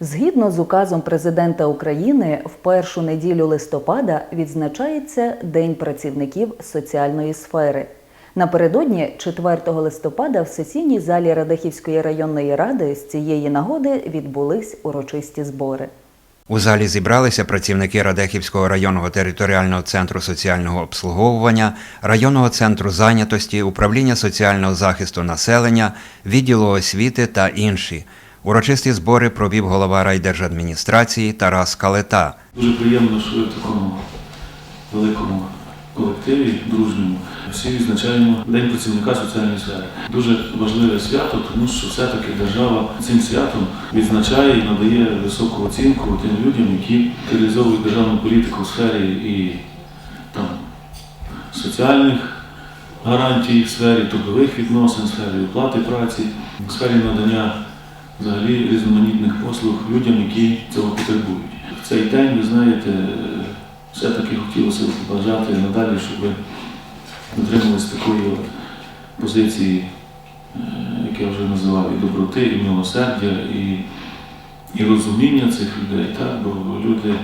Згідно з указом президента України, в першу неділю листопада відзначається День працівників соціальної сфери. Напередодні 4 листопада в сесійній залі Радехівської районної ради з цієї нагоди відбулись урочисті збори. У залі зібралися працівники Радехівського районного територіального центру соціального обслуговування, районного центру зайнятості, управління соціального захисту населення, відділу освіти та інші. Урочисті збори провів голова райдержадміністрації Тарас Калета. Дуже приємно, що в такому великому колективі, дружньому, всі відзначаємо День працівника соціальної сфери. Дуже важливе свято, тому що все-таки держава цим святом відзначає і надає високу оцінку тим людям, які реалізовують державну політику в сфері і там, соціальних гарантій, в сфері трудових відносин, в сфері оплати праці, в сфері надання взагалі різноманітних послуг людям, які цього потребують. В цей день, ви знаєте, все-таки хотілося б побажати надалі, щоб ви дотримувались такої позиції, е, як я вже називав, і доброти, і милосердя, і, і розуміння цих людей. Так? Бо люди,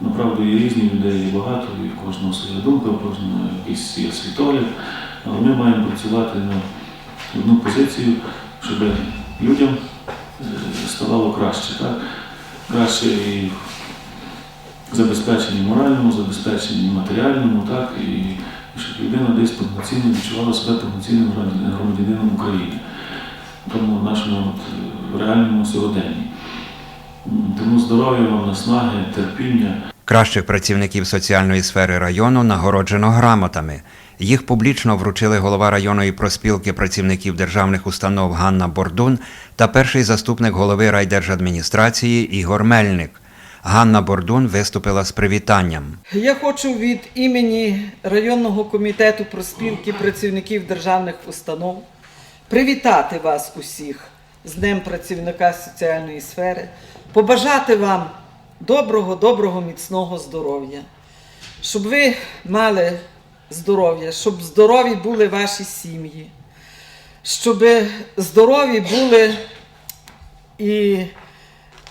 направду, є різні людей, є багато, і в кожного своя думка, в кожного якийсь є світогляд. Але ми маємо працювати на одну позицію, щоб людям ставало краще. Так? Краще і в забезпеченні моральному, забезпеченні матеріальному, так, і, щоб людина десь повноцінно відчувала себе повноцінним громадянином- України, тому нашому от, реальному сьогоденні. Тому здоров'я вам, наснаги, терпіння. Кращих працівників соціальної сфери району нагороджено грамотами. Їх публічно вручили голова районної проспілки працівників державних установ Ганна Бордун та перший заступник голови райдержадміністрації Ігор Мельник. Ганна Бордун виступила з привітанням. Я хочу від імені районного комітету проспілки працівників державних установ привітати вас усіх з Днем працівника соціальної сфери, побажати вам доброго, доброго, міцного здоров'я, щоб ви мали здоров'я, щоб здорові були ваші сім'ї, щоб здорові були і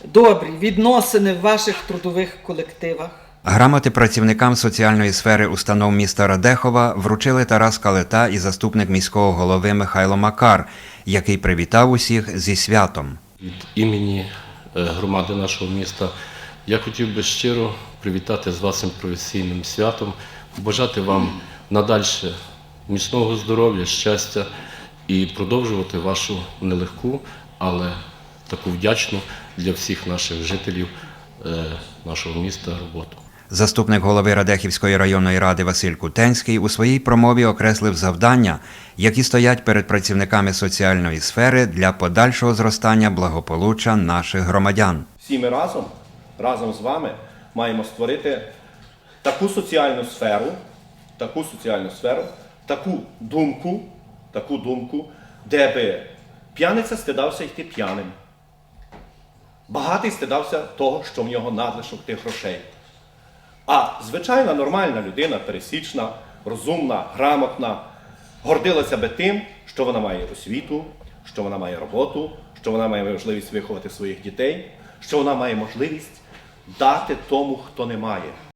добрі відносини в ваших трудових колективах. Грамоти працівникам соціальної сфери установ міста Радехова вручили Тарас Калета і заступник міського голови Михайло Макар, який привітав усіх зі святом. Від імені е, громади нашого міста я хотів би щиро привітати з вашим професійним святом, побажати вам надальше міцного здоров'я, щастя і продовжувати вашу нелегку, але таку вдячну для всіх наших жителів е, нашого міста роботу. Заступник голови Радехівської районної ради Василь Кутенський у своїй промові окреслив завдання, які стоять перед працівниками соціальної сфери для подальшого зростання благополуччя наших громадян. всі ми разом, разом з вами маємо створити таку соціальну сферу, таку соціальну сферу, таку думку, таку думку, де би п'яниця стидався йти п'яним. Багатий стидався того, що в нього надлишок тих грошей. А звичайна нормальна людина, пересічна, розумна, грамотна, гордилася би тим, що вона має освіту, що вона має роботу, що вона має можливість виховати своїх дітей, що вона має можливість дати тому, хто не має.